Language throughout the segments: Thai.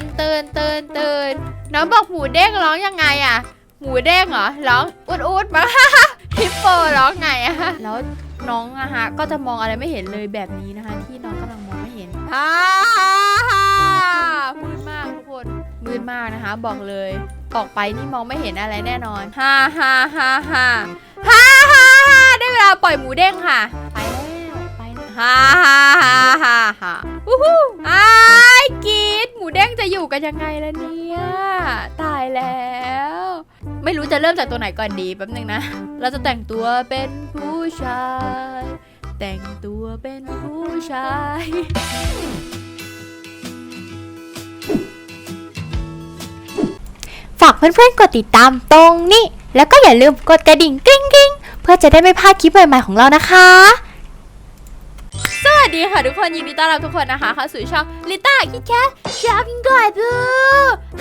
นตื่นตื่นตื่นน้องบอกหมูเด้งร้องยังไงอะหมูเด้งเหรอร้องอุดอุดมาฮิปโปร้องไงอะแล้วน้องอะฮะก็จะมองอะไรไม่เห็นเลยแบบนี้นะคะ ที่น้องกำลังมองไม่เห็นฮ่าฮ่ามืดมากทุกคนมืดมากนะคะ บอกเลยออกไปนี่มองไม่เห็นอะไรแน่นอนฮ่าฮ่าฮ่าฮ่าฮ่าฮ่าฮ่าได้เวลาปล่อยหมูเด้งค่ะ ไปแล้วไปแล้ว ฮ่าฮ่าฮ่าฮ่าฮ่าวู้ฮู้อ้ายกรีดหมูเด้งจะอยู่กันยังไงล่ะเนี่ย ตายแล้ว ไม่รู้จะเริ่มจากตัวไหนก่อนดีแป๊บนึงนะ เราจะแต่งตัวเป็นผู้ชาย แต่งตัวเป็นผู้ชาย ฝากเพื่อนๆ กดติดตามตรงนี้ แล้วก็อย่าลืมกดกระดิ่งกริ๊งกริ๊งเพื่อจะได้ไม่พลาดคลิปใหม่ๆของเรานะคะ ดีค่ะทุกคนยินดีต้อนรับทุกคนนะคะเข้าสู่ช่องลิต้าคิดแคทชาพิงกอดบู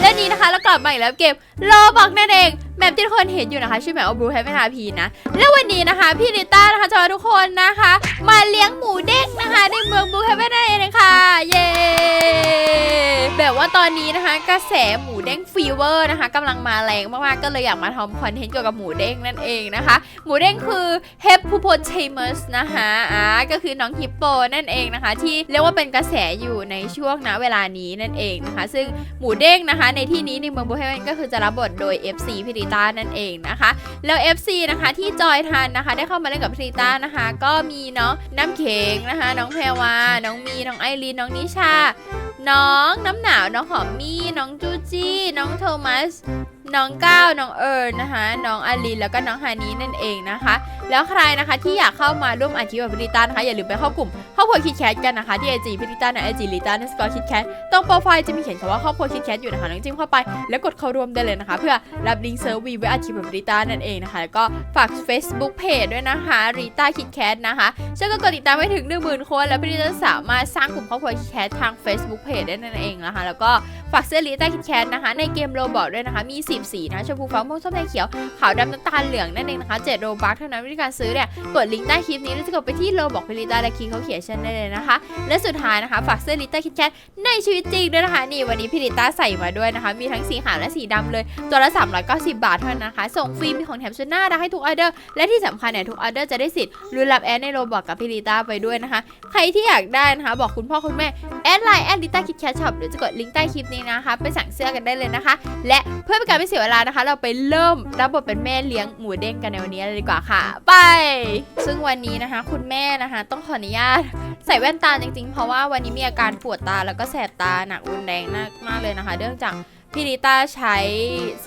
และนี้นะคะเรากลับมาอีกแล้วเกมโลบอกนั่นเองแมปที่ทุกคนเห็นอยู่นะคะชื่อแมปว่าบลูเฮฟเวนาพีนะและวันนี้นะคะพี่ลิต้านะคะจะพาทุกคนนะคะ มาเลี้ยงหมูเด้งนะคะ ในเมืองบลูเฮฟเวนนั่นเองนะคะเย้แบบว่าตอนนี้นะคะกระแสหมู เด้งฟีเวอร์นะคะกำลังมาแรงมากๆก็เลยอยากมาทำคอนเทนต์เกี่ยวกับหมูเด้งนั่นเองนะคะ หมูเด้งคือ h e p u p o t a m u s นะคะอ่าก็คือน้องฮิปโปนั่นเองนะคะ ที่เรียกว่าเป็นกระแสอยู่ในช่วงณเวลานี้นั่นเองนะคะ ซึ่งหมูเด้งนะคะในที่นี้ในเมืองโบเฮเวนก็คือจะรับบทโดย FC พิริต้านั่นเองนะคะ แล้ว FC นะคะที่จอยทันนะคะ ได้เข้ามาเล่นกับพิริต้านะคะ ก็มีน้องน้ำเค้งนะคะ น้องแพรวาน้องมีน้องไอรีนน้องนิชา น้องน้ำหนาวน้องหอมมี่น้องจูจี้ น้องโทมัส น้องก้าวน้องเอิร์นะคะ น้องอาลีแล้วก็น้องฮานีนั่นเองนะคะ แล้วใครนะคะที่อยากเข้ามาร่วมอาชีพกับพิริต้านะคะอย่าลืมไปเข้ากลุ่มครอบครัวคิดแคทกันนะคะที่ไอจีพิริต้าในไอจีลิต้าในสกอร์คิดแคทตรงโปรไฟล์จะมีเขียนคำว่าครอบครัวคิดแคทอยู่นะคะน้องจิ้มเข้าไปแล้วกดเข้าร่วมได้เลยนะคะ เพื่อรับลิงก์เซิร์ฟวีไว้อาชีพกับพิริต้านั่นเองนะคะแล้วก็ฝาก Facebook Page ด้วยนะคะริต้าคิดแคทนะคะช่วยกันกดติดตามให้ถึง1 0,000คนแล้วพิริต้าสามารถสร้างกลุ่มครอบครัวคิดแคททาง Facebook Page ได้นั่นเองนะคะแล้วก็ฝากเสื้อลิต้าคิดแคทนะคะในเกมโรบอกด้วยนะคะมี10สีนะชมพูฟ้าม่วงส้มแดงเขียวขาวดำน้ำตาลเหลืองนั่นเองนะคะ7โรบัคเท่านั้นวิธีการซื้อเนี่ยกดลิงก์ใต้คลิปนี้แล้วจะกดไปที่โลบอกพิลิตาและคีย์เขาเขียนเช่นได้เลยนะคะ และสุดท้ายนะคะฝากเสื้อลิต้าคิดแคทในชีวิตจริงด้วยนะคะนี่วันนี้พิลิตาใส่มาด้วยนะคะ มีทั้งสีขาวและสีดำเลย ตัวละ390 บาทเท่านั้นนะคะ ส่งฟรีมีของแถมชุดหน้ารักให้ทุกออเดอร์และที่สำคัญเนี่ยทุกออเดอร์จะได้สิทธิ์ลุ้นรับแอดในโรบอกกับพิลิตาไปด้วยนะคะ ใครที่อยากได้นะคะ บอกคุณพ่อคุณแม่แอดไลน์แอดลิต้าคิดแคทช็อปหรือจะกดลิงก์ใต้คลิปนี้นะคะ ไปสั่งเสื้อกันได้เลยนะคะ และเพื่อเป็นการไม่เสียเวลานะคะ เราไปเริ่มรับบทเป็นแม่เลี้ยงหมูเด้งกันในวันนี้เลยดีกว่าค่ะไป ซึ่งวันนี้นะคะ คุณแม่นะคะ ต้องขออนุญาตใส่แว่นตาจริงๆ เพราะว่าวันนี้มีอาการปวดตาแล้วก็แสบตาหนักรุนแรงมากมากเลยนะคะ เนื่องจากพี่ลิต้าใช้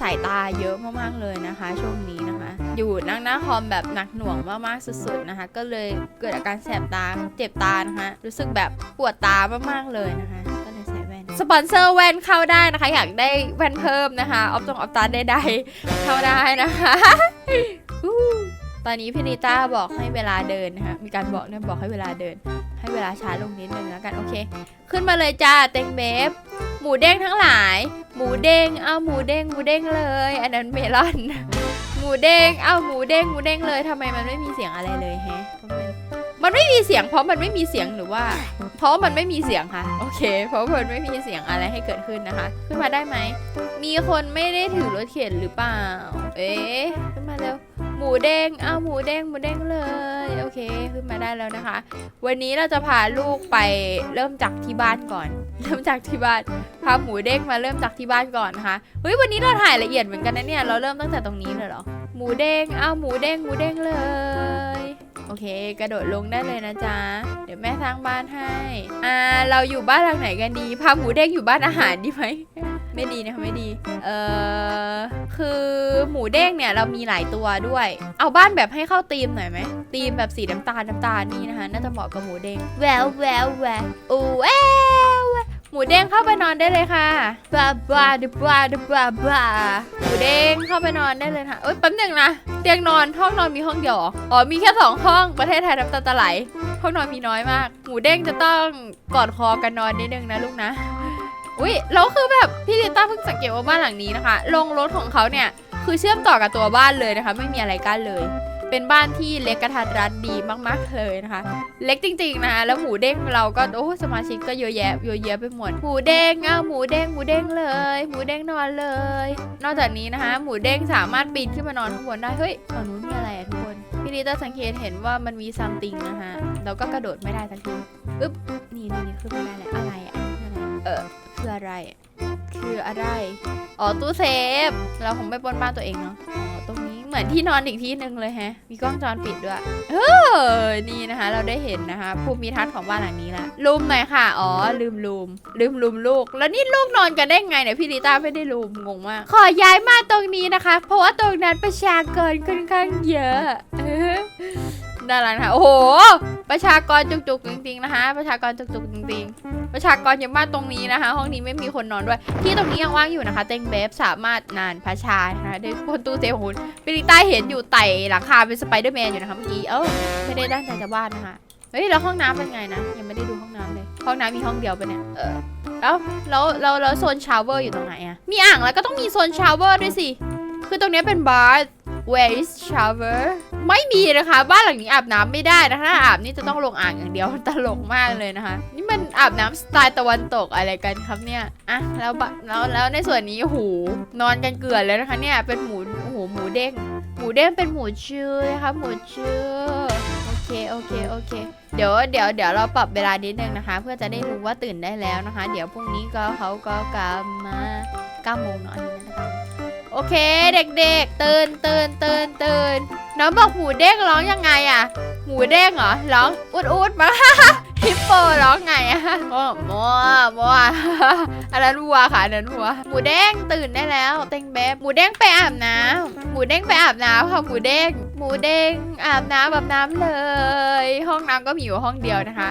สายตาเยอะมากๆเลยนะคะ ช่วงนี้นะคะ อยู่นั่งหน้าคอมแบบหนักหน่วงมากๆสุดๆนะคะ ก็เลยเกิดอาการแสบตาเจ็บตานะคะ รู้สึกแบบปวดตามากๆเลยนะคะก็เลยใส่แว่นสปอนเซอร์แว่นเข้าได้นะคะ อยากได้แว่นเพิ่มนะคะ ออฟตรงออฟตาได้ๆเข้าได้นะคะ ตอนนี้พี่นิต้าบอกให้เวลาเดินนะคะมีการบอกเนี่ยบอกให้เวลาเดิน ให้เวลาช้าลงนิดนึงแล้วกันโอเค ขึ้นมาเลยจ้าเต็งเบฟหมูเด้งทั้งหลาย หมูเด้งเอาหมูเด้งหมูเด้งเลย อันนั้นเมลอน หมูเด้งเอาหมูเด้งหมูเด้งเลยทำไมมันไม่มีเสียงอะไรเลยแฮะมมันไม่มีเสียงเพราะมันไม่มีเสียงหรือว่า เพราะมันไม่มีเสียงค่ะ โอเค เพราะมันไม่มีเสียงอะไรให้เกิดขึ้นนะคะ ขึ้นมาได้ไหมมีคนไม่ได้ถือรถเข็นหรือเปล่า เอ๊ะขึ้นมาเร็ว หมูเด้งเอาหมูเด้งหมูเด้งเลย โอเคขึ้นมาได้แล้วนะคะ วันนี้เราจะพาลูกไปเริ่มจากที่บ้านก่อน เริ่มจากที่บ้านพาหมูเด้งมาเริ่มจากที่บ้านก่อนนะคะเฮ้ยวันนี้เราถ่ายละเอียดเหมือนกันนะเนี่ยเราเริ่มตั้งแต่ตรงนี้เลยเหรอหมูเด้งเอาหมูเด้งหมูเด้งเลยโอเค กระโดดลงได้เลยนะจ๊ะ เดี๋ยวแม่สร้างบ้านให้ อ่า เราอยู่บ้านหลังไหนกันดี พาหมูเด้งอยู่บ้านอาหารดีไหม ไม่ดีนะคะไม่ดี เอ่อ คือหมูเด้งเนี่ยเรามีหลายตัวด้วย เอาบ้านแบบให้เข้าธีมหน่อยไหมธีมแบบสีน้ำตาลน้ำตาลนี่นะคะ น่าจะเหมาะกับหมูเด้งแววแววแววอู้แววแววหมูเด้งเข้าไปนอนได้เลยค่ะบลาบลาดบลาดบลาบลาหมูเด้งเข้าไปนอนได้เลยค่ะเอ้ยแป๊บหนึงนะ เตียงนอนห้องนอนมีห้องเดียวเหรออ๋อ มีแค่สองห้อง ประเทศไทยน้ำตาตะไหลห้องนอนมีน้อยมาก หมูเด้งจะต้องกอดคอกันนอนนิดนึงนะลูกนะ อุ้ยแล้วคือแบบพี่ลิต้าเพิ่งสังเกตว่าบ้านหลังนี้นะคะลงรถของเขาเนี่ยคือเชื่อมต่อกับตัวบ้านเลยนะคะ ไม่มีอะไรกั้นเลย เป็นบ้านที่เล็กกระทัดรัดดีมากๆเลยนะคะ เล็กจริง ๆนะคะแล้วหมูเด้งเราก็โอ้สมาชิกก็เยอะแยะเยอะแยะไปหมดหมูเด้งอะหมูเด้งหมูเด้งเลย หมูเด้งนอนเลย นอกจากนี้นะคะ หมูเด้งสามารถปีนขึ้นมานอนข้างบนได้เฮ้ยตอนนู้นมีอะไรอะทุกคนพี่ลิต้าสังเกตเห็นว่ามันมีซัมติงนะคะเราก็กระโดดไม่ได้สักทีอึ๊บนี่นี่นี่ขึ้นไม่ได้เลยอะไร เออคืออะไร คืออะไร อ๋อตู้เซฟ เราคงไม่ปล้นบ้านตัวเองเนาะ อ๋อตรงนี้เหมือนที่นอนอีกที่หนึ่งเลยแฮะ มีกล้องวงจรปิดด้วย เออ นี่นะคะ เราได้เห็นนะคะภูมิทัศน์ของบ้านหลังนี้ละลูมหน่อยค่ะ อ๋อ ลืมลูม ลืมลูมลูก แล้วนี่ลูกนอนกันได้ไงเนี่ยพี่ลิต้าไม่ได้ลูมงงมาก ขอย้ายมาตรงนี้นะคะ เพราะว่าตรงนั้นประชากรค่อนข้างเยอะเออด้านหลังค่ะ โอ้โห ประชากรจุกๆจริงๆนะคะ ประชากรจุกๆจริงๆ ประชากรเยอะมากตรงนี้นะคะ ห้องนี้ไม่มีคนนอนด้วย ที่ตรงนี้ยังว่างอยู่นะคะ เต็งเบฟสามารถนานพระชานะคะได้บนตู้เซฟของคุณปิริต้าเห็นอยู่ไต่หลังคาเป็นสไปเดอร์แมนอยู่นะคะเมื่อกี้เออไม่ได้ตั้งใจจะวาดนะคะเฮ้ยแล้วห้องน้ำเป็นไงนะยังไม่ได้ดูห้องน้ำเลย ห้องน้ำมีห้องเดียวปะเนี่ยเออแล้วแล้วแล้วแล้วโซนชาวเวอร์อยู่ตรงไหนอะมีอ่างแล้วก็ต้องมีโซนชาวเวอร์ด้วยสิ คือตรงนี้เป็นบาร์ where is shower ไม่มีนะคะ บ้านหลังนี้อาบน้ำไม่ได้นะคะถ้าอาบนี่จะต้องลงอ่างอย่างเดียวตลกมากเลยนะคะ นี่มันอาบน้ำสไตล์ตะวันตกอะไรกันครับเนี่ยอะแล้วแล้วแล้วในส่วนนี้โอ้โหนอนกันเกลือนเลยนะคะเนี่ยเป็นหมูโอ้โหหมูเด้งหมูเด้งเป็นหมูชื่อนะคะหมูชื่อโอเคโอเคโอเคเดี๋ยวเดี๋ยวเดี๋ยวเราปรับเวลานิดนึงนะคะ เพื่อจะได้รู้ว่าตื่นได้แล้วนะคะ เดี๋ยวพรุ่งนี้ก็เขาก็กลับมา9โมงเนาะอันะ เคเด็กๆ ตื่นตื่นตื่นตื่นน้องบอกหมูเด้งร้องยังไงอะหมูเด้งเหรอร้องอุดอุดมาฮิปโปร้องไงอะโอ้มัวมัวอันนั้นวัวค่ะอันนั้นวัว หมูเด้งตื่นได้แล้ว เต็งเบบหมูเด้งไปอาบน้ำหมูเด้งไปอาบน้ำค่ะหมูเด้ง หมูเด้งอาบน้ำแบบน้ำเลย ห้องน้ำก็มีอยู่ห้องเดียวนะคะ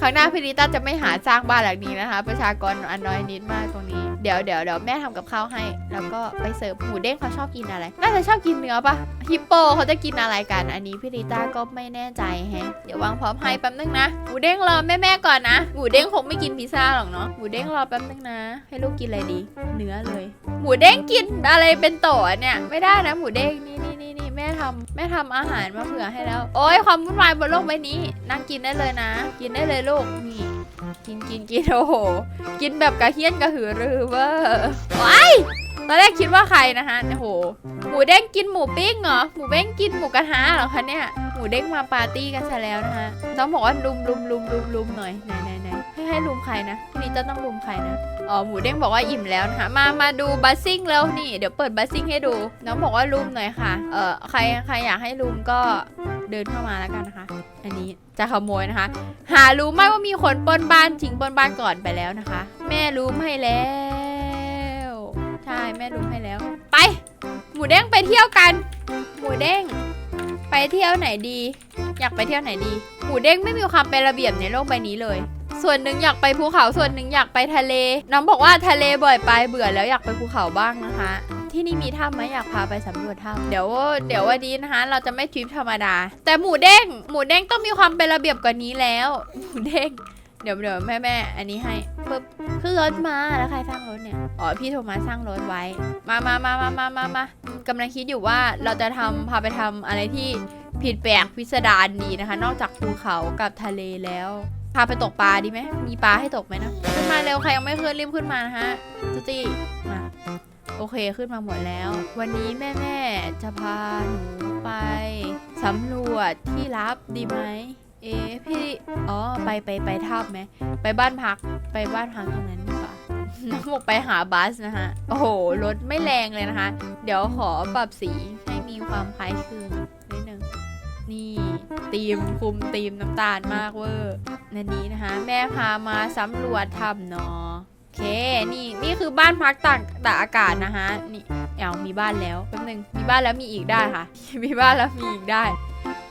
ครั้งหน้าพี่ลิต้าจะไม่หาสร้างบ้านหลังนี้นะคะ ประชากรอันน้อยนิดมากตรงนี้เดี๋ยวเดี๋ยวเดี๋ยวแม่ทำกับข้าวให้ แล้วก็ไปเสิร์ฟหมูเด้งเขาชอบกินอะไร น่าจะชอบกินเนื้อปะฮิปโปเขาจะกินอะไรกัน อันนี้พี่ลิต้าก็ไม่แน่ใจแฮะ เดี๋ยววางพร้อมให้แป๊บนึงนะ หมูเด้งรอแม่แม่ก่อนนะ หมูเด้งคงไม่กินพิซซ่าหรอกเนาะ หมูเด้งรอแป๊บนึงนะ ให้ลูกกินอะไรดี เนื้อเลย หมูเด้งกินอะไรเป็นโตะเนี่ย ไม่ได้นะหมูเด้งนี่นี่ ทำแม่ทำอาหารมาเผื่อให้แล้ว โอ้ยความวุ่นวายบนโลกใบนี้ นั่งกินได้เลยนะ กินได้เลยลูกนี่กินกินกินโอ้โห กินแบบกระเฮี้ยนกระหือรือเวอร์ว้าย ตอนแรกคิดว่าใครนะคะโอ้โห หมูเด้งกินหมูปิ้งเหรอ หมูเด้งกินหมูกระทะเหรอคะเนี่ย หมูเด้งมาปาร์ตี้กันซะแล้วนะคะน้องบอกว่าลุมลุมลุมลุมลุมหน่อยไหนไหนไหนให้ให้ลุมใครนะพี่นี้จะต้องลุมใครนะ อ๋อ หมูเด้งบอกว่าอิ่มแล้วนะคะ มา มาดูบัสซิ่งแล้วนี่ เดี๋ยวเปิดบัสซิ่งให้ดู น้องบอกว่าลุมหน่อยค่ะ เอ่อ ใคร ใครอยากให้ลุมก็เดินเข้ามาแล้วกันนะคะ อันนี้จะขโมยนะคะ หารู้ไหมว่ามีคนปนบ้านทิ้งปนบ้านก่อนไปแล้วนะคะ แม่รู้ให้แล้ว ใช่แม่รู้ให้แล้ว ไป หมูเด้งไปเที่ยวกัน หมูเด้ง ไปเที่ยวไหนดี อยากไปเที่ยวไหนดี หมูเด้งไม่มีความเป็นระเบียบในโลกใบนี้เลย ส่วนหนึ่งอยากไปภูเขาส่วนหนึ่งอยากไปทะเล น้องบอกว่าทะเลบ่อยไปเบื่อแล้วอยากไปภูเขาบ้างนะคะที่นี่มีถ้ำไหมอยากพาไปสำรวจถ้ำเดี๋ยวเดี๋ยววันนี้นะคะ เราจะไม่ทริปธรรมดา แต่หมูเด้งหมูเด้งต้องมีความเป็นระเบียบกว่านี้แล้ว หมูเด้ง เดี๋ยวเดี๋ยวแม่แม่อันนี้ให้ปึ๊บขึ้นรถมาแล้วใครสร้างรถเนี่ยอ๋อพี่โทมัสสร้างรถไว้ มามามามามามามากำลังคิดอยู่ว่าเราจะทำพาไปทำอะไรที่ผิดแปลกพิสดารดีนะคะ นอกจากภูเขากับทะเลแล้วพาไปตกปลาดีไหมมีปลาให้ตกไหมนะขึ้นมาเร็วใครยังไม่ขึ้นรีบขึ้นมานะฮะจุจี้มาโอเคขึ้นมาหมดแล้ว วันนี้แม่แม่จะพาหนูไปสำรวจที่ลับดีไหม เอ๊พี่อ๋อไปไปไปถ้ำไหมไปบ้านพักไปบ้านพักตรงนั้นดีกว่าน้องบอกไปหาบัสนะฮะโอ้โหรถไม่แรงเลยนะคะ เดี๋ยวขอปรับสีให้มีความคล้ายคลึงนิดนึงนี่ตีมคุมตีมน้ำตาลมากเวอร์นันนี้นะคะ แม่พามาสำรวจถ้ำเนาะโอเคนี่นี่คือบ้านพักตากตากอากาศนะคะนี่ เอามีบ้านแล้วแป๊บนึงมีบ้านแล้วมีอีกได้ค่ะ มีบ้านแล้วมีอีกได้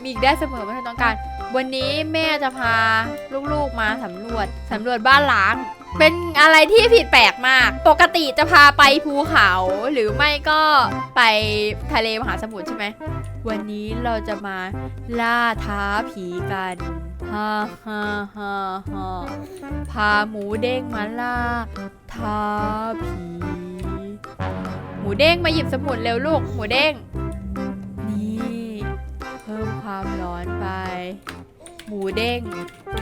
มีอีกได้เสมอเมื่อต้องการ วันนี้แม่จะพาลูกๆมาสำรวจสำรวจบ้านล้าง เป็นอะไรที่ผิดแปลกมาก ปกติจะพาไปภูเขาหรือไม่ก็ไปทะเลมหาสมุทรใช่ไหมวันนี้เราจะมาล่าท้าผีกันฮ่าฮ่าฮ่าฮ่าพาหมูเด้งมาล่าท้าผี มูเด้งมาหยิบสมุดเร็วลูกหมูเด้ง นี่เพิ่มูเด้ง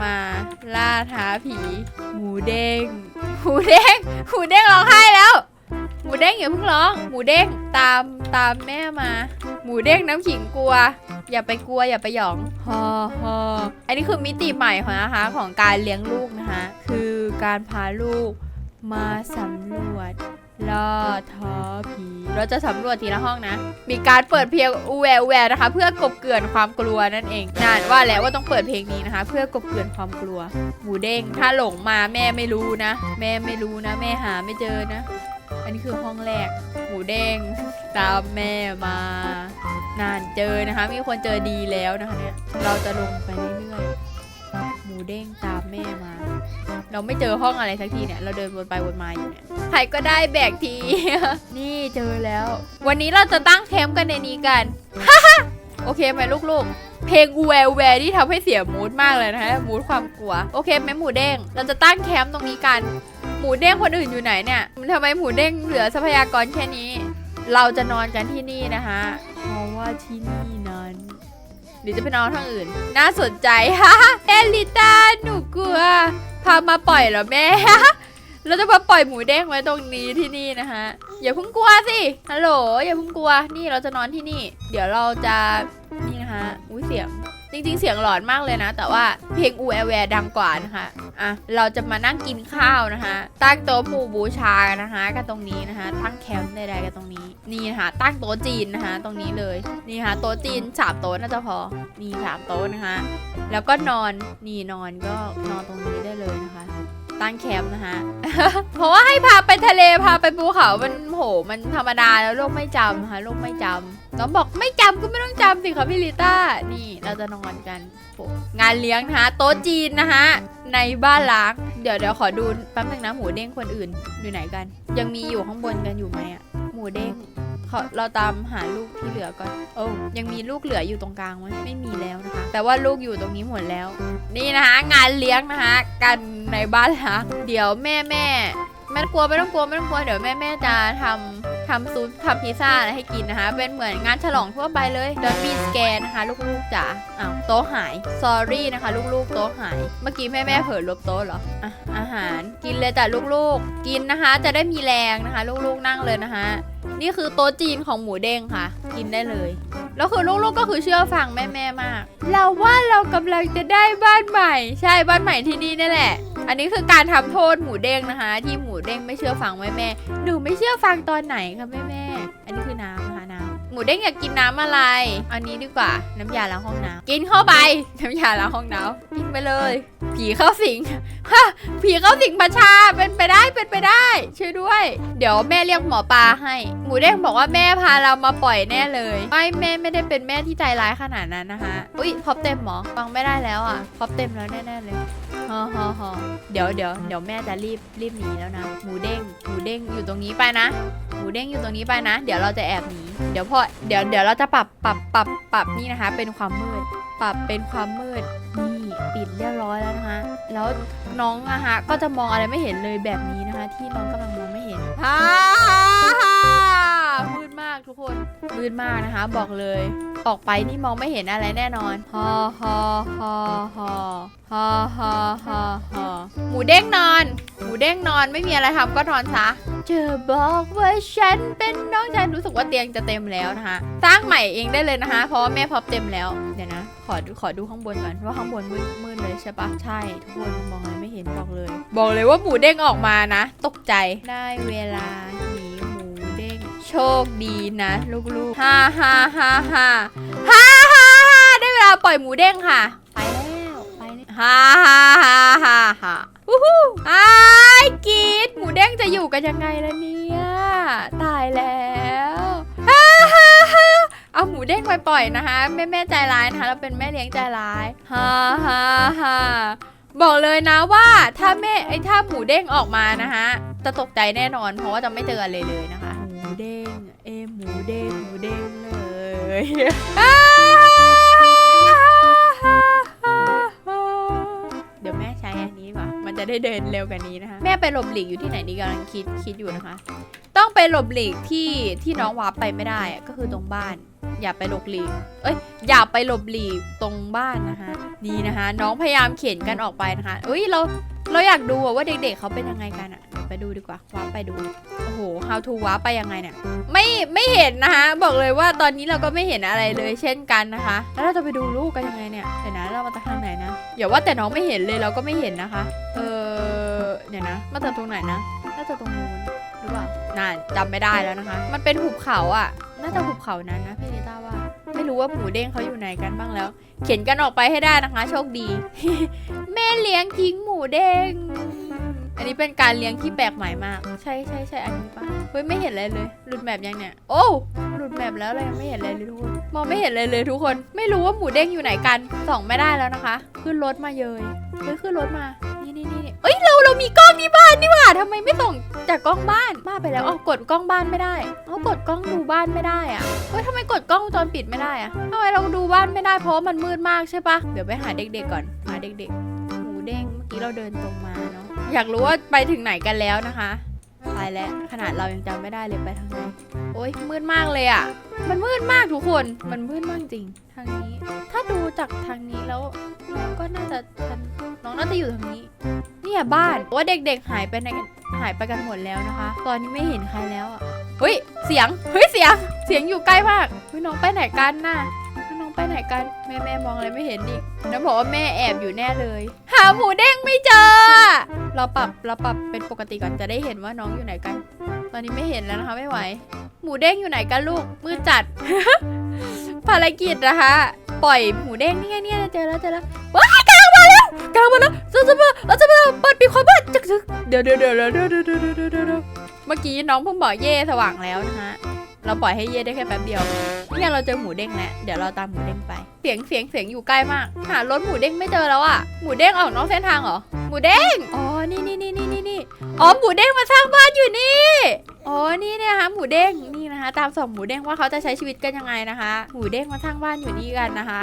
มาล่าท้าผี หมูเด้งหมูเด้งหมูเด้งร้องไห้แล้ว หมูเด้งอย่าเพิ่งร้อง หมูเด้งตามตามแม่มา หมูเด้งน้ำขิงกลัว อย่าไปกลัวอย่าไปหยองฮอฮออันนี้คือมิติใหม่ของนะคะของการเลี้ยงลูกนะคะ คือการพาลูกมาสำรวจ ล่าท้าผี เราจะสำรวจทีละห้องนะ มีการเปิดเพลงอูแวอูแวนะคะ เพื่อกบเกลื่อนความกลัวนั่นเองนานว่าแล้วว่าต้องเปิดเพลงนี้นะคะ เพื่อกบเกลื่อนความกลัว หมูเด้งถ้าหลงมาแม่ไม่รู้นะ แม่ไม่รู้นะ แม่หาไม่เจอนะ อันนี้คือห้องแรก หมูเด้งตามแม่มา นานเจอนะคะ มีคนเจอดีแล้วนะคะเนี่ยเราจะลงไปเรื่อยๆ หมูเด้งตามแม่มา เราไม่เจอห้องอะไรสักทีเนี่ย เราเดินวนไปวนมาอยู่เนี่ย ใครก็ได้แบกที นี่เจอแล้ว วันนี้เราจะตั้งแคมป์กันในนี้กันฮ่าโอเคไหมลูกๆ เพลงแววแวที่ทำให้เสียมูดมากเลยนะคะมูดความกลัว โอเคไหมหมูเด้ง เราจะตั้งแคมป์ตรงนี้กัน หมูเด้งคนอื่นอยู่ไหนเนี่ยทำไมหมูเด้งเหลือทรัพยากรแค่นี้ เราจะนอนกันที่นี่นะคะเพราะว่าที่นี่ รือจะไปนอนทางอื่น น่าสนใจฮะเอลิต้าหนูกลัว พามาปล่อยเหรอแม่เราจะมาปล่อยหมูเด้งไว้ตรงนี้ที่นี่นะคะอย่าเพิ่งกลัวสิฮัลโหลอย่าเพิ่งกลัวนี่เราจะนอนที่นี่ เดี๋ยวเราจะนี่นะคะอุ้ยเสียง จริงๆ เสียงหลอนมากเลยนะ แต่ว่าเพลงอูแอแวร์ดังกว่านะคะอะเราจะมานั่งกินข้าวนะคะตั้งโต๊ะหมู่บูชากันนะคะกันตรงนี้นะคะ ตั้งแคมป์ใดๆกันตรงนี้นี่นะคะตั้งโต๊ะจีนนะคะ ตรงนี้เลยนี่ค่ะโต๊ะจีนสามโต๊ะน่าจะพอนี่สามโต๊ะนะคะ แล้วก็นอนนี่นอนก็นอนตรงนี้ได้เลยนะคะ ตั้งแคมป์นะคะเพราะว่าให้พาไปทะเลพาไปภูเขามันโหมันธรรมดาแล้วโลกไม่จำนะคะโลกไม่จำน้องบอกไม่จำก็ไม่ต้องจำสิคะพี่ลิต้า นี่เราจะนอนกันโหงานเลี้ยงนะคะโต๊ะจีนนะคะในบ้านล้าง เดี๋ยวเดี๋ยวขอดูแป๊บนึงนะหมูเด้งคนอื่นอยู่ไหนกัน ยังมีอยู่ข้างบนกันอยู่ไหมอะหมูเด้ง เขาเราตามหาลูกที่เหลือก่อนโอ้ยังมีลูกเหลืออยู่ตรงกลางไหมไม่มีแล้วนะคะ แต่ว่าลูกอยู่ตรงนี้หมดแล้ว นี่นะคะงานเลี้ยงนะคะ กันในบ้านล้างเดี๋ยวแม่แม่แม่กลัวไม่ต้องกลัวไม่ต้องกลัวเดี๋ยวแม่แม่จะทำทำซุปทำพิซซ่าอะไรให้กินนะคะ เป็นเหมือนงานฉลองทั่วไปเลยเดินมีสแกนนะคะ ลูกๆจ๋าอ้าวโต๊ะหาย sorry นะคะ ลูกๆ โต๊ะหาย เมื่อกี้แม่แม่เผลอลบโต๊ะเหรออะอาหารกินเลยจ้ะลูกๆ กินนะคะ จะได้มีแรงนะคะ ลูกๆนั่งเลยนะคะ นี่คือโต๊ะจีนของหมูเด้งค่ะ กินได้เลย แล้วคือลูกๆก็คือเชื่อฟังแม่ๆมาก เราว่าเรากำลังจะได้บ้านใหม่ ใช่บ้านใหม่ที่นี่นี่แหละ อันนี้คือการทำโทษหมูเด้งนะคะ ที่หมูเด้งไม่เชื่อฟังแม่แม่หนูไม่เชื่อฟังตอนไหนคะแม่แม่อันนี้คือน้ำนะคะน้ำหมูเด้งอยากกินน้ำอะไร อันนี้ดีกว่าน้ำยาล้างห้องน้ำกินเข้าไปน้ำยาล้างห้องน้ำกินไปเลย ผีเข้าสิงฮะผีเข้าสิงประชาเป็นไปได้เป็นไปได้ ช่วยด้วย เดี๋ยวแม่เรียกหมอปลาให้หมูเด้งบอกว่าแม่พาเรามาปล่อยแน่เลยไม่แม่ไม่ได้เป็นแม่ที่ใจร้ายขนาดนั้นนะคะอุ้ยพอบเต็มหมอฟังไม่ได้แล้วอะพอบเต็มแล้วแน่ๆเลยฮอฮอฮอเดี๋ยวเดี๋ยวเดี๋ยวแม่จะรีบรีบหนีแล้วนะหมูเด้งหมูเด้งอยู่ตรงนี้ไปนะหมูเด้งอยู่ตรงนี้ไปนะ เดี๋ยวเราจะแอบหนีเดี๋ยวพอเดี๋ยวเดี๋ยวเราจะปรับปรับปรับปรับนี่นะคะ เป็นความมืด ปรับเป็นความมืดนี่ ปิดเรียบร้อยแล้วนะคะ แล้วน้องอะฮะก็จะมองอะไรไม่เห็นเลยแบบนี้นะคะ ที่น้องกำลังมองไม่เห็นฮ่าฮ่ามืดมากทุกคนมืดมากนะคะ บอกเลย ออกไปนี่มองไม่เห็นอะไรแน่นอนฮ่าฮ่าฮ่าฮ่าฮ่าฮ่าฮ่าฮ่าหมูเด้งนอน หมูเด้งนอนไม่มีอะไรทำก็นอนซะเธอบอกว่าฉันเป็นน้องชายรู้สึกว่าเตียงจะเต็มแล้วนะคะ สร้างใหม่เองได้เลยนะคะ เพราะว่าแม่พอบเต็มแล้ว เดี๋ยวนะข อดูขอดูข้างบนก่อนว่าข้างบนมืดมืดเลยใช่ปะใช่ทุกคนมองอะไรไม่เห็นบอกเลย บอกเลยว่าหมูเด้งออกมานะ ตกใจได้เวลาหนีหมูเด้ง โชคดีนะลูกๆฮ่าฮ่าฮ่าฮ่าฮ่าฮ่าฮ่าได้เวลาปล่อยหมูเด้งค่ะ ไปแล้วไปแล้วฮ่าฮ่าฮ่าฮ่าฮ่าวู้ฮู้อ้ายกรีดหมูเด้งจะอยู่กันยังไงล่ะเนี่ยตายแล้วฮ่าฮ่าฮ่า เอาหมูเด้งไปปล่อยนะคะ แม่แม่ใจร้ายนะคะ เราเป็นแม่เลี้ยงใจร้ายฮ่าฮ่าฮ่าบอกเลยนะว่าถ้าแม่ไอ้ถ้าหมูเด้งออกมานะคะจะตกใจแน่นอน เพราะว่าจะไม่เจออะไรเลยนะคะ หมูเด้งเอ้หมูเด้งหมูเด้งเลยฮ่าฮ่าฮ่าฮ่าเดี๋ยวแม่ใช้อันนี้ดีกว่ามันจะได้เดินเร็วกว่านี้นะคะ แม่ไปหลบหลีกอยู่ที่ไหนดีกำลังคิดคิดอยู่นะคะ ต้องไปไปหลบหลีกที่ที่น้องวาร์ปไปไม่ได้อะก็คือตรงบ้าน อย่าไปหลบหลีกเอ้ย อย่าไปหลบหลีกตรงบ้านนะคะนี่นะคะ น้องพยายามเข็นกันออกไปนะคะเอ้ยเราเราอยากดูว่าเด็กๆเขาเป็นยังไงกันอะเดี๋ยวไปดูดีกว่าว้าไปดูโอ้โห how to ว้าไปยังไงเนี่ยไม่ไม่เห็นนะคะบอกเลยว่าตอนนี้เราก็ไม่เห็นอะไรเลยเช่นกันนะคะ แล้วเราจะไปดูลูกกันยังไงเนี่ยเดี๋ยวนะเรามาจากทางไหนนะอย่าว่าแต่น้องไม่เห็นเลยเราก็ไม่เห็นนะคะ เออเดี๋ยวนะ มาจากตรงไหนนะน่าจะตรงนู้นหรือเปล่าน่าจำไม่ได้แล้วนะคะ มันเป็นหุบเขาอะ น่าจะหุบเขานั้นนะพี่ลิต้าว่า ไม่รู้ว่าหมูเด้งเขาอยู่ไหนกันบ้างแล้ว เข็นกันออกไปให้ได้นะคะ โชคดี แม่เลี้ยงทิ้งหมูเด้ง อันนี้เป็นการเลี้ยงที่แปลกใหม่มาก ใช่ใช่ใช่อันนี้ปะเฮ้ยไม่เห็นอะไรเลย หลุดแมปยังเนี่ย โอ้หลุดแมปแล้วเรายังไม่เห็นอะไรเลยทุกคนมองไม่เห็นเลยเลยทุกคน ไม่รู้ว่าหมูเด้งอยู่ไหนกันส่องไม่ได้แล้วนะคะ ขึ้นรถมาเยยเฮ้ยขึ้นรถมา นี่นี่เอ้ยเราเรามีกล้องที่บ้านนี่หว่าทำไมไม่ส่งจากกล้องบ้านบ้าไปแล้วอ๋อกดกล้องบ้านไม่ได้เอากดกล้องดูบ้านไม่ได้อะเฮ้ยทำไมกดกล้องวงจรปิดไม่ได้อะทำไมเราดูบ้านไม่ได้เพราะมันมืดมากใช่ปะเดี๋ยวไปหาเด็กๆก่อนหาเด็กๆหมูเด้งเมื่อกี้เราเดินตรงมาเนาะอยากรู้ว่าไปถึงไหนกันแล้วนะคะ แล้ว ขนาดเรายังจำไม่ได้เลยไปทางไหนโอ๊ยมืดมากเลยอะมันมืดมากทุกคนมันมืดมากจริง ทางนี้ ถ้าดูจากทางนี้แล้วน้องก็น่าจะน้องน่าจะอยู่ทางนี้ เนี่ยบ้านว่าเด็กๆหายไปไหนหายไปกันหมดแล้วนะคะ ตอนนี้ไม่เห็นใครแล้วอะเฮ้ยเสียงเฮ้ยเสียง เสียงอยู่ใกล้มากเฮ้ยน้องไปไหนกันน่ะน้อง ไปไหนกัน แม่แม่มองอะไรไม่เห็นนี่แล้วบอกว่าแม่แอบอยู่แน่เลย หาหมูเด้งไม่เจอ เราปรับเราปรับเป็นปกติก่อนจะได้เห็นว่าน้องอยู่ไหนกัน ตอนนี้ไม่เห็นแล้วนะคะไม่ไหว หมูเด้งอยู่ไหนกันลูกมือจัด ภารกิจนะคะปล่อยหมูเด้งนี่ไงเนี่ยเจอแล้วเจอแล้วว้ากลางมาแล้วกลางมาแล้วเราจะมาเราจะมาเปิดปีความบ้าจึกเดี๋ยวเดี๋ยวเดี๋ยวเดี๋ยวเดี๋ยวเดี๋ยวเดี๋ยวเมื่อกี้น้องเพิ่งบอกเย่สว่างแล้วนะคะ เราปล่อยให้เย่ได้แค่แป๊บเดียวเนี่ยเราเจอหมูเด้งแล้วเดี๋ยวเราตามหมูเด้งไป เสียงเสียงเสียงอยู่ใกล้มาก หารถหมูเด้งไม่เจอแล้วอะหมูเด้งออกนอกเส้นทางเหรอหมูเด้งอ๋อนี่นี่นี่นี่นี่นี่อ๋อหมูเด้งมาสร้างบ้านอยู่นี่อ๋อนี่นะคะหมูเด้งนี่นะคะ ตามสองหมูเด้งว่าเขาจะใช้ชีวิตกันยังไงนะคะ หมูเด้งมาสร้างบ้านอยู่นี่กันนะคะ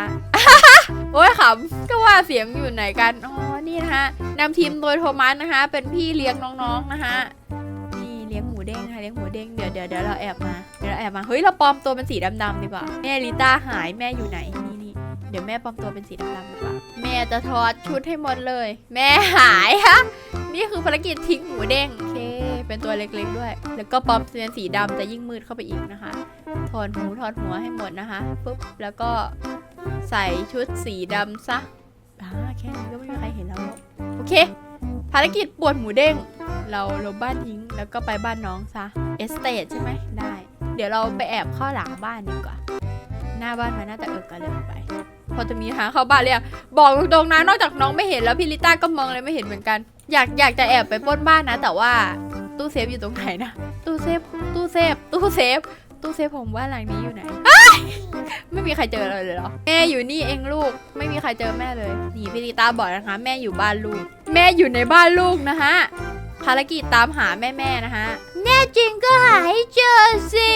โอ้ยขำก็ว่าเสียงอยู่ไหนกันอ๋อนี่นะคะนำทีมโดยโทมัสนะคะ เป็นพี่เลี้ยงน้องๆนะคะ เลี้ยงหมูเด้งค่ะเลี้ยงหมูเด้งเดี๋ยวเดี๋ยวเดี๋ยวเราแอบมาเดี๋ยวเราแอบมาเฮ้ยเราปลอมตัวเป็นสีดำๆดีกว่าแม่ลิต้าหายแม่อยู่ไหนนี่นี่เดี๋ยวแม่ปลอมตัวเป็นสีดำๆดีกว่าแม่จะถอดชุดให้หมดเลย แม่หายฮะนี่คือภารกิจทิ้งหมูเด้งโอเค เป็นตัวเล็กๆด้วย แล้วก็ปลอมเป็นสีดำจะยิ่งมืดเข้าไปอีกนะคะถอดหูถอดหัวให้หมดนะคะปุ๊บแล้วก็ใส่ชุดสีดำซะอ่าแค่นี้ก็ไม่มีใครเห็นแล้วโอเค ภารกิจปวดหมูเด้ง เราลบบ้านทิ้งแล้วก็ไปบ้านน้องซะ เอสเตใช่ไหมได้ เดี๋ยวเราไปแอบเข้าหลังบ้านดีกว่า หน้าบ้านมันน่าจะเอิกกันเลยไป พอจะมีทาเข้าบ้านเลยอะบอกตรงๆนะนอกจากน้องไม่เห็นแล้วพี่ลิต้าก็มองเลยไม่เห็นเหมือนกัน อยากอยากจะแอบไปปล้นบ้านนะ แต่ว่าตู้เซฟอยู่ตรงไหนนะ ตู้เซฟ ตู้เซฟ ตู้เซฟ ตู้เซฟผมบ้านหลังนี้อยู่ไหน ไม่มีใครเจอเรเลยเหรอ แม่อยู่นี่เองลูก ไม่มีใครเจอแม่เลยนี่พี่ลิตาบอกนะคะ แม่อยู่บ้านลูก แม่อยู่ในบ้านลูกนะฮะ ภารกิจตามหาแม่ๆนะฮะ แน่จริงก็หาให้เจอสิ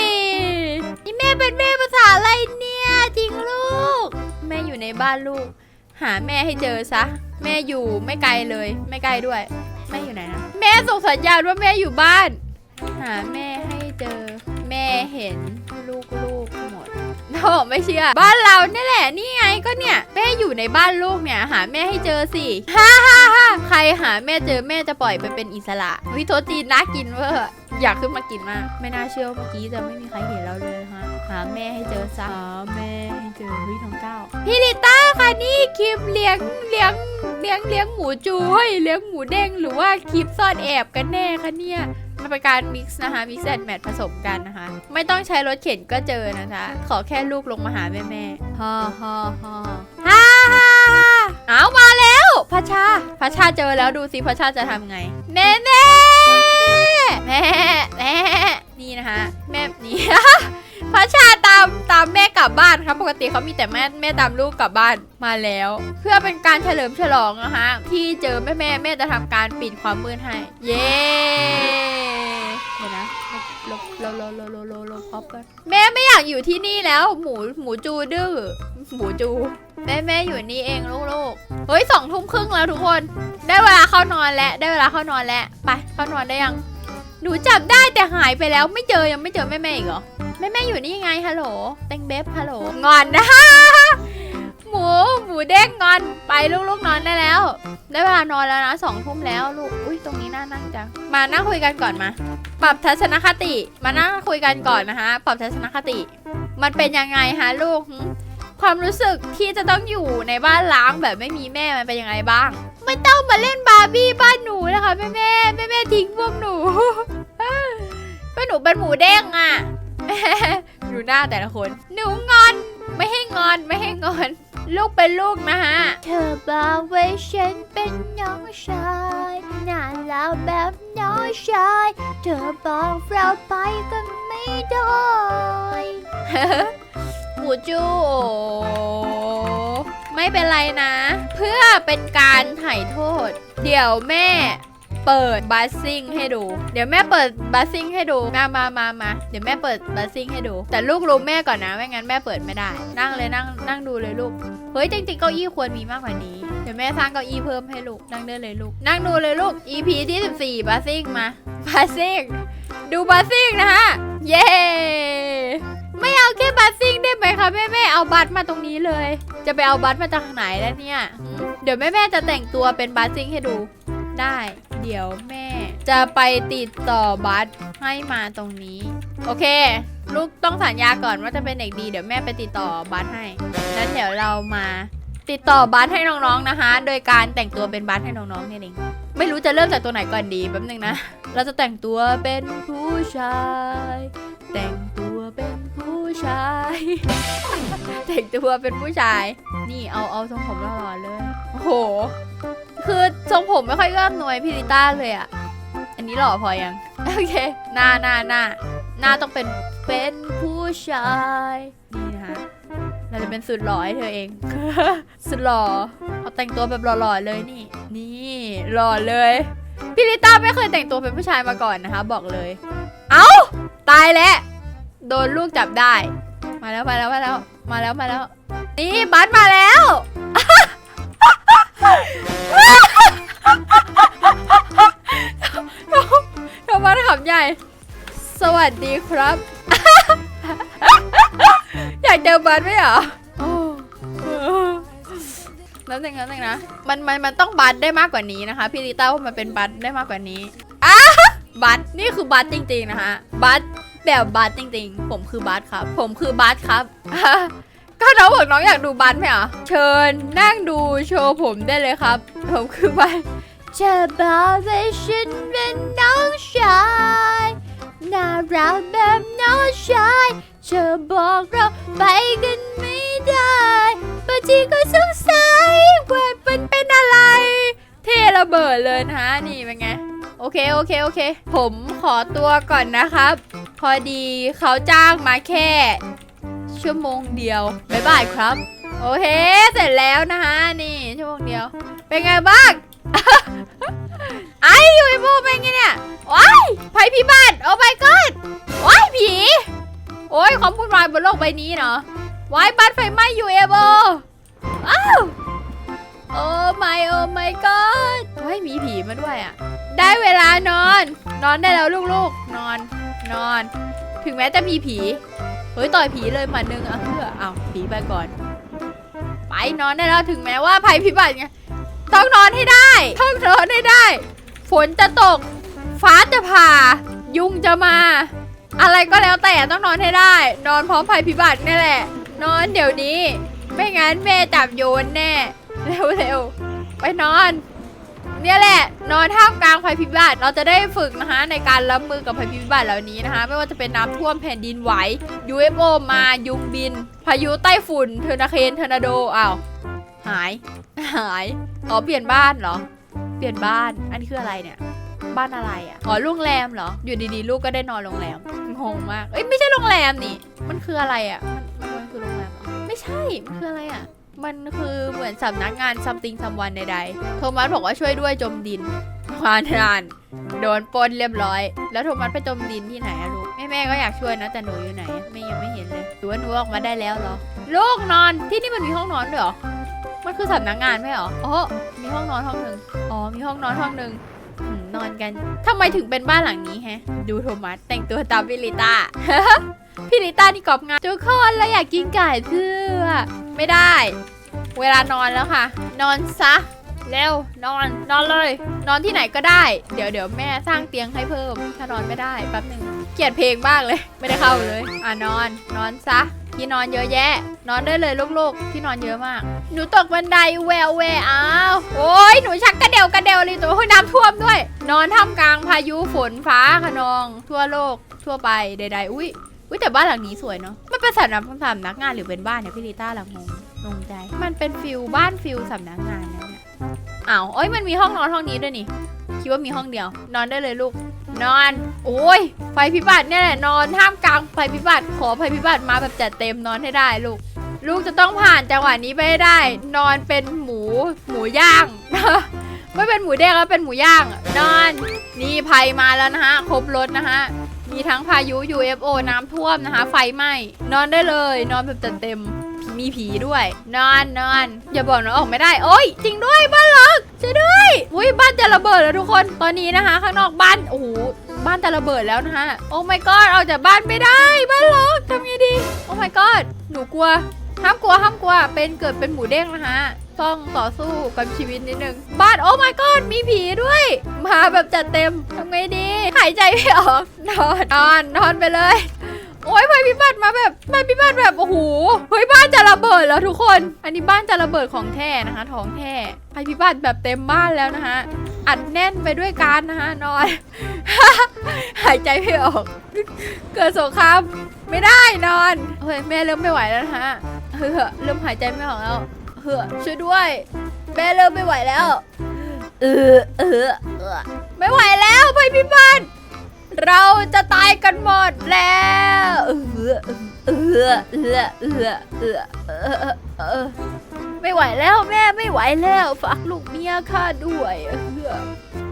นี่แม่เป็นแม่ภาษาอะไรเนี่ยจริงลูก แม่อยู่ในบ้านลูก หาแม่ให้เจอซะ แม่อยู่ไม่ไกลเลย ไม่ไกลด้วย แม่อยู่ไหนนะ แม่ส่งสัญญาณว่าแม่อยู่บ้าน หาแม่ให้เจอ แม่เห็นลูกๆหมด โอ้ไม่เชื่อ บ้านเราเนี่ยแหละนี่ไงก็เนี่ยแม่อยู่ในบ้านลูกเนี่ยหาแม่ให้เจอสิฮ่าฮ่าฮ่าใครหาแม่เจอแม่จะปล่อยไปเป็นอิสระวิโทจีนน่ากินเวอร์อยากขึ้นมากินมาก ไม่น่าเชื่อเมื่อกี้จะไม่มีใครเห็นเราเลยฮะหาแม่ให้เจอซะหาแม่ให้เจอวิทองเก้าพี่ลิต้าค่ะนี่คลิปเลี้ยงเลี้ยงเลี้ยงเลี้ยงหมูจูเฮ้ยเลี้ยงหมูเด้งหรือว่าคลิปซ่อนแอบกันแน่คะเนี่ย มันเป็นการมิกซ์นะคะมิกซ์แอนด์แมทผสมกันนะคะ ไม่ต้องใช้รถเข็นก็เจอนะคะ ขอแค่ลูกลงมาหาแม่แม่ฮ่าฮ่าฮ่าฮ่าฮ่าเอามาแล้วพัชชาพัชชาเจอแล้วดูสิพัชชาจะทำไงแม่แม่แม่แม่ กลับบ้านครับปกติเขามีแต่แม่แม่ตามลูกกลับบ้านมาแล้ว เพื่อเป็นการเฉลิมฉลองนะคะที่เจอแม่แม่แม่จะทำการปิดความมืดให้ เย้เดี๋ยวนะลบลบลบลบลบลบลบพอปกันแม่ไม่อยากอยู่ที่นี่แล้วหมูหมูจูดื้อหมูจู แม่แม่อยู่นี่เองลูกๆเฮ้ยสองทุ่มครึ่งแล้วทุกคน ได้เวลาเข้านอนแล้วได้เวลาเข้านอนแล้วไปเข้านอนได้ยัง หนูจับได้แต่หายไปแล้วไม่เจอยังไม่เจอแม่แม่อีกเหรอแม่แม่อยู่นี่ยังไงฮัลโหลแตงเบบฮัลโหลงอนนะหมูหมูเด้งงอนไปลูกๆนอนได้แล้ว ได้เวลานอนแล้วนะสองทุ่มแล้วลูกอุ้ยตรงนี้น่านั่งจังมานั่งคุยกันก่อนมา ปรับทัศนคติ มานั่งคุยกันก่อนนะคะปรับทัศนคติ มันเป็นยังไงฮะลูกความรู้สึกที่จะต้องอยู่ในบ้านล้างแบบไม่มีแม่มันเป็นยังไงบ้าง ไม่ต้องมาเล่นบาร์บี้บ้านหนูนะคะแม่แม่แม่แม่ทิ้งพวกหนูก็หนูเป็นหมูเด้งอะดูหน้าแต่ละคน หนูงอน ไม่ให้งอนไม่ให้งอน ลูกเป็นลูกนะฮะ เธอบอกว่าฉันเป็นน้องชายน่ารักแบบน้องชาย เธอบอกเราไปกันไม่ได้หมูจู ไม่เป็นไรนะ เพื่อเป็นการไถ่โทษ เดี๋ยวแม่เปิดบัสซิ่งให้ดู เดี๋ยวแม่เปิดบัสซิ่งให้ดู มามามามาเดี๋ยวแม่เปิดบัสซิ่งให้ดู แต่ลูกรู้แม่ก่อนนะ ไม่งั้นแม่เปิดไม่ได้ นั่งเลยนั่งนั่งดูเลยลูก เฮ้ยจริงๆเก้าอี้ควรมีมากกว่านี้ เดี๋ยวแม่สร้างเก้าอี้เพิ่มให้ลูก นั่งได้เลยลูก นั่งดูเลยลูก EP ที่14บัสซิ่งมาบัสซิ่งดูบัสซิ่งนะฮะ เย้ ไม่เอาแค่บัสซิ่งได้ไหมคะแม่แม่เอาบัสมาตรงนี้เลย จะไปเอาบัสมาจากไหนแล้วเนี่ย เดี๋ยวแม่แม่จะแต่งตัวเป็นบัสซิ่งให้ดู ได้ เดี๋ยวแม่ จะไปติดต่อบัสให้มาตรงนี้ โอเค ลูกต้องสัญญาก่อนว่าจะเป็นเด็กดี เดี๋ยวแม่ไปติดต่อบัสให้นั้นเดี๋ยวเรามาติดต่อบัสให้น้องๆนะคะ โดยการแต่งตัวเป็นบัสให้น้องๆนี่เอง ไม่รู้จะเริ่มจากตัวไหนก่อนดีแป๊บนึงนะ เราจะแต่งตัวเป็นผู้ชาย แต่งตัว เป็นผู้ชาย แต่งตัวเป็นผู้ชาย นี่เอาเอาทรงผมหล่อๆเลย โอ้โห คือทรงผมไม่ค่อยเอื้อมหน่วยพิริต้าเลยอะอันนี้หล่อพอยัง โอเค หน้าหน้าหน้าหน้าต้องเป็นเป็นผู้ชาย นี่นะคะเราจะเป็นสุดหล่อให้เธอเอง สุดหล่อ เอาแต่งตัวแบบหล่อๆเลยนี่ นี่หล่อเลยพี่ลิต้าไม่เคยแต่งตัวเป็นผู้ชายมาก่อนนะคะ บอกเลย เอ้า ตายแล้ว โดนลูกจับได้ มาแล้วมาแล้วมาแล้วมาแล้วมาแล้ว นี่บัสมาแล้วทำบัสขำใหญ่ สวัสดีครับ อยากเจอบัสไหมเหรอโอ้แล้วนึงแล้วนึงนะ มันมันมันต้องบัสได้มากกว่านี้นะคะ พี่ลิต้าว่ามันเป็นบัสได้มากกว่านี้อะบัสนี่คือบัสจริงๆนะคะ บัส แบบบัสจริงๆ ผมคือบัสครับ ผมคือบัสครับ ก็น้องบอกน้องอยากดูบัสไหมอะเชิญนั่งดูโชว์ผมได้เลยครับ ผมคือบัสจะบอกว่าฉันเป็นน้องชายน่ารักแบบน้องชายเธอบอกเราไปกันไม่ได้บางทีก็สงสัยว่ามันเป็นอะไร เทระเบิดเลยนะนี่เป็นไง โอเค โอเค โอเค ผมขอตัวก่อนนะครับ พอดีเขาจ้างมาแค่ ชั่วโมงเดียวบ๊ายบายครับ โอเค เสร็จแล้วนะฮะ นี่ชั่วโมงเดียว เป็นไงบ้างไอ้ยูไอโบเป็นไงเนี่ยว้ายภัยพิบัติโอ้ my god ว้ายผี โอ้ยความวุ่นวายบนโลกใบนี้เนาะว้ายบ้านไฟไหม้ยูเอโบอ้าวโอ้ my โอ้ my god เฮ้ยมีผีมาด้วยอะ ได้เวลานอน นอนได้แล้วลูกๆ นอน นอน ถึงแม้จะมีผี เฮ้ยต่อยผีเลยหมัดหนึ่งอะเพื่อเอาผีไปก่อน ไปนอนได้แล้วถึงแม้ว่าภัยพิบัติไงต้องนอนให้ได้ต้องนอนให้ได้ ฝนจะตก ฟ้าจะผ่า ยุงจะมา อะไรก็แล้วแต่ต้องนอนให้ได้ นอนพร้อมภัยพิบัตินี่แหละ นอนเดี๋ยวนี้ ไม่งั้นแม่จับโยนแน่ เร็วๆไปนอน เนี่ยแหละ นอนท่ามกลางภัยพิบัติเราจะได้ฝึกนะคะในการรับมือกับภัยพิบัติเหล่านี้นะคะ ไม่ว่าจะเป็นน้ำท่วมแผ่นดินไหว UFO มายุงบิน พายุใต้ฝุ่นเทอร์นาเคนเทอร์นาโดอ้าวหาย หายอ๋อเปลี่ยนบ้านเหรอ เปลี่ยนบ้านอันนี้คืออะไรเนี่ย บ้านอะไรอะอ๋อโรงแรมเหรอ อยู่ดีๆ ลูกก็ได้นอนโรงแรมงงมากเอ้ยไม่ใช่โรงแรมนี่ มันคืออะไรอะมันมันคือโรงแรมไม่ใช่มันคืออะไรอะ มันคือเหมือนสำนักงาน something someone ใดๆ โทมัสบอกว่าช่วยด้วยจมดินวานนาน โดนปนเรียบร้อย แล้วโทมัสไปจมดินที่ไหนอะลูก แม่แม่ก็อยากช่วยนะแต่หนูอยู่ไหน ไม่ยังไม่เห็นเลยหรือว่าหนูออกมาได้แล้วเหรอ ลูกนอนที่นี่มันมีห้องนอนด้วยเหรอ มันคือสำนักงานไหมเหรอ อ๋อ มีห้องนอนห้องหนึ่งอ๋อ มีห้องนอนห้องหนึ่ง นอนกันทำไมถึงเป็นบ้านหลังนี้แฮะ ดูโทมัสแต่งตัวตามพิลิต้าพิลิต้านี่กรอบงานทุกคนเราอยากกินไก่เพื่อ ไม่ได้ เวลานอนแล้วค่ะ นอนซะ เร็วนอนนอนเลย นอนที่ไหนก็ได้ เดี๋ยวเดี๋ยวแม่สร้างเตียงให้เพิ่ม ถ้านอนไม่ได้แป๊บหนึ่งเกลียดเพลงมากเลย ไม่ได้เข้าเลย อะนอน นอนซะ ที่นอนเยอะแยะ นอนได้เลยลูกๆ ที่นอนเยอะมาก หนูตกบันไดแววแววอ้าวโอ้ยหนูชักกระเดวกระเดวเลยตัวน้ำท่วมด้วย นอนท่ามกลางพายุฝนฟ้าขนอง ทั่วโลก ทั่วไปใดๆอุ้ยอุ้ยแต่บ้านหลังนี้สวยเนาะมันเป็นสำนักสำนักงานหรือเป็นบ้านเนี่ยพี่ลิต้าหลังงงงงใจ มันเป็นฟิลบ้านฟิลสำนักงานนะเนี่ยอ้าวเอ้ยมันมีห้องนอนห้องนี้ด้วยนี่ คิดว่ามีห้องเดียว นอนได้เลยลูก นอน โอ้ยไฟพิบัติเนี่ยแหละนอนท่ามกลางไฟพิบัติ ขอไฟพิบัติมาแบบจัดเต็มนอนให้ได้ลูก ลูกจะต้องผ่านจังหวะนี้ไปให้ได้ นอนเป็นหมูหมูย่างไม่เป็นหมูเด้งแล้วเป็นหมูย่าง นอน นี่ภัยมาแล้วนะฮะครบรถนะฮะมีทั้งพายุ UFO น้ำท่วมนะคะ ไฟไหม้นอนได้เลย นอนแบบจัดเต็มมีผีด้วย นอนนอนอย่าบอกนะออกไม่ได้ โอ้ยจริงด้วยบ้านล็อก ช่วยด้วยอุ้ยบ้านจะระเบิดแล้วทุกคน ตอนนี้นะคะ ข้างนอกบ้าน โอ้โห บ้านจะระเบิดแล้วนะคะโอ้ my god ออกจากบ้านไม่ได้ บ้านล็อกทำไงดี โอ้ my god หนูกลัว ห้ามกลัว ห้ามกลัว เป็นเกิดเป็นหมูเด้งนะคะต้องต่อสู้กับชีวิตนิดนึง บ้านโอ้ my god มีผีด้วย มาแบบจัดเต็มทำไงดี หายใจไม่ออก นอน นอน นอนไปเลย โอ้ยไฟพิบัติมาแบบไฟพิบัติแบบโอ้โหเฮ้ยบ้านจะระเบิดแล้วทุกคน อันนี้บ้านจะระเบิดของแท้นะคะท้องแท้ไฟพิบัติแบบเต็มบ้านแล้วนะคะอัดแน่นไปด้วยการนะคะนอน หายใจไม่ออก เกิดสงครามไม่ได้นอนเฮ้ยแม่เริ่มไม่ไหวแล้วนะฮะเฮ้ยเริ่มหายใจไม่ออกแล้วเฮ้ยช่วยด้วยแม่เริ่มไม่ไหวแล้วเออเออเออไม่ไหวแล้วไฟพิบัติ เราจะตายกันหมดแล้วเออเออเออเออเออเออไม่ไหวแล้วแม่ไม่ไหวแล้วฝากลูกเมียข้าด้วย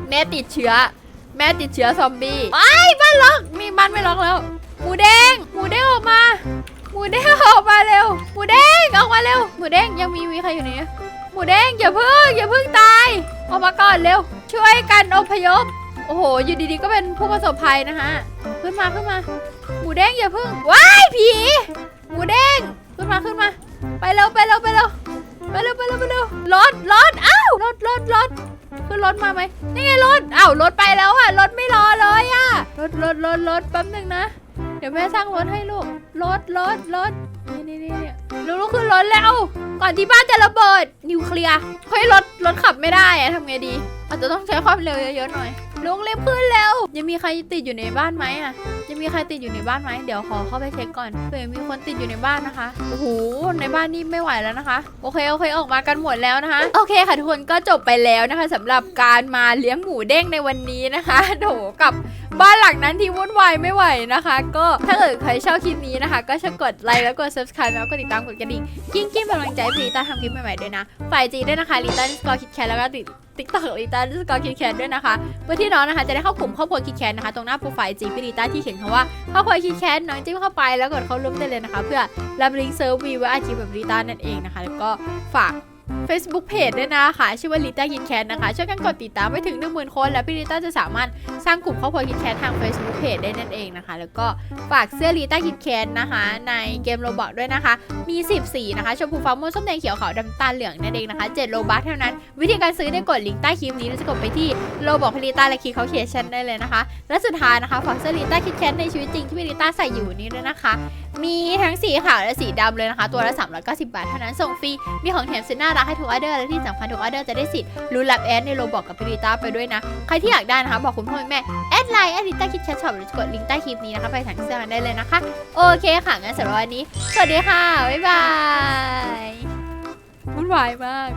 แม่ติดเชื้อ แม่ติดเชื้อซอมบี้ไอ้บ้านล็อกมีบ้านไม่ล็อกแล้วหมูแดงหมูแดงออกมาหมูแดงออกมาเร็วหมูแดงออกมาเร็วหมูแดงยังมีมีใครอยู่เนี่ยหมูแดงอย่าเพิ่งอย่าเพิ่งตายออกมาก่อนเร็ว ช่วยกันอพยพ โอ้โห อยู่ดีๆ ก็เป็นผู้ประสบภัยนะฮะ ขึ้นมาขึ้นมา หมูแดงอย่าพิ่ง ว้ายผี หมูแดง ขึ้นมาขึ้นมา ไปเร็วไปเร็วไปเร็วไปเร็วไปเร็วไปเร็วรถรถอ้าวรถรถรถขึ้นรถมาไหมนี่ไงรถอ้าวรถไปแล้วอะรถไม่รอเลยอะรถรถรถรถแป๊บหนึงนะ เดี๋ยวแม่สร้างรถให้ลูก รถรถรถนี่นี่นี่นี่ลูกลูกขึ้นรถแล้ว ก่อนที่บ้านจะระเบิดนิวเคลียร์เฮ้ยรถรถขับไม่ได้อะทำไงดี อาจจะต้องใช้ความเร็วเยอะๆหน่อยลุงรีบขึ้นเร็วยังมีใครติดอยู่ในบ้านไหมอะยังมีใครติดอยู่ในบ้านไหมเดี๋ยวขอเข้าไปเช็คก่อนเผื่อมีคนติดอยู่ในบ้านนะคะโอ้โหในบ้านนี่ไม่ไหวแล้วนะคะ โอเคโอเคออกมากันหมดแล้วนะคะ โอเคค่ะทุกคนก็จบไปแล้วนะคะสำหรับการมาเลี้ยงหมูเด้งในวันนี้นะคะโถกับบ้านหลังนั้นที่วุ่นวายไม่ไหวนะคะ ก็ถ้าเกิดใครชอบคลิปนี้นะคะ ก็ช่วยกดไลค์แล้วกด subscribe แล้วก็ติดตามกดกระดิ่งกิ้งกิ้งเป็นกำลังใจให้ลีต้าทำคลิปใหม่ๆด้วยนะฝ่ายจีด้วยนะคะลีต้าสกอร์คิดแคทแล้วก็ติด ติ๊กต็อกลีต้าสกอร์คิดแคนด้วยนะคะเพื่อที่น้องนะคะจะได้เข้ากลุ่มครอบครัวคิดแคนนะคะตรงหน้าโปรไฟล์จีพี่ลีต้าที่เขียนคำว่าครอบครัวคิดแคนน้องจิ้มเข้าไปแล้วกดเข้าร่วมได้เลยนะคะ เพื่อรับลิงก์เซิร์ฟวีไว้อาชีพแบบลีต้านั่นเองนะคะ แล้วก็ฝาก Facebook Page ด้วยนะคะ ชื่อว่าลิต้าคิดแคทนะคะ ช่วยกันกดติดตามไปถึง 1 0,000 คน แล้วพี่ลิต้าจะสามารถสร้างกลุ่มครอบครัวคิดแคททาง Facebook Page ได้นั่นเองนะคะ แล้วก็ฝากเสื้อลิต้าคิดแคทนะคะ ในเกมโรบอกด้วยนะคะ มี 10 สีนะคะชมพูฟ้าม่วงส้มแดงเขียวขาวดำตาลเหลืองนั่นเองนะคะ7โลบัคเท่านั้น วิธีการซื้อได้กดลิงก์ใต้คลิปนี้แล้วจะกดไปที่โลบอกพี่ลิต้าและคลิกเขาเขียนชันได้เลยนะคะ และสุดท้ายนะคะฝากเสื้อลิต้าคิดแคทในชีวิตจริงที่พี่ลิต้าใส่อยู่นี้ด้วยนะคะ มีทั้งสีขาวและสีดำเลยนะคะ ตัวละ390บาทเท่านั้นส่งฟรีมีของแถมสุดน่ารักให้ถูกออเดอร์และที่สำคัญถูกออเดอร์จะได้สิทธิ์รู้ลับแอดในโรบอกกับพิริต้าไปด้วยนะ ใครที่อยากได้นะคะบอกคุณพ่อแม่แอดไลน์แอดลิต้าคิดแชทช็อปหรือกดลิงก์ใต้คลิปนี้นะคะไปสั่งเสื้อนได้เลยนะคะ โอเคค่ะงั้นสำหรับวันนี้ สวัสดีค่ะบ๊ายบายวุ่นวายมาก